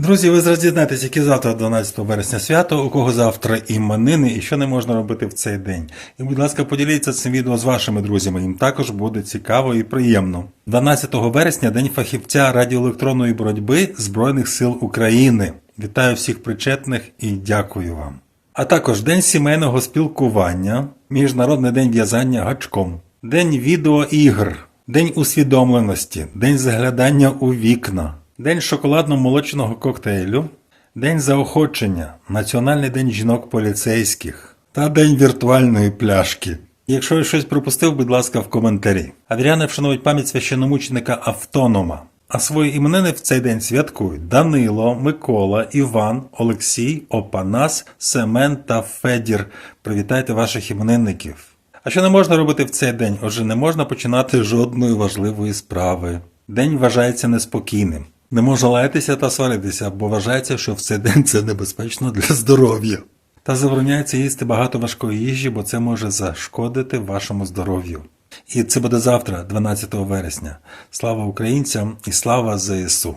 Друзі, ви зараз дізнаєтесь, які завтра 12 вересня свято, у кого завтра іменини і що не можна робити в цей день. І, будь ласка, поділіться цим відео з вашими друзями, їм також буде цікаво і приємно. 12 вересня день фахівця радіоелектронної боротьби Збройних сил України. Вітаю всіх причетних і дякую вам. А також День сімейного спілкування, Міжнародний день в'язання гачком, День відеоігр, День усвідомленості, День заглядання у вікна, День шоколадно-молочного коктейлю, День заохочення, Національний день жінок поліцейських та День віртуальної пляшки. Якщо я щось пропустив, будь ласка, в коментарі. Адріани вшановують пам'ять священомученика Автонома. А свої іменини в цей день святкують Данило, Микола, Іван, Олексій, Опанас, Семен та Федір. Привітайте ваших іменинників. А що не можна робити в цей день? Отже, не можна починати жодної важливої справи. День вважається неспокійним. Не можна лаятися та сваритися, бо вважається, що в цей день це небезпечно для здоров'я. Та забороняється їсти багато важкої їжі, бо це може зашкодити вашому здоров'ю. І це буде завтра, 12 вересня. Слава українцям і слава ЗСУ!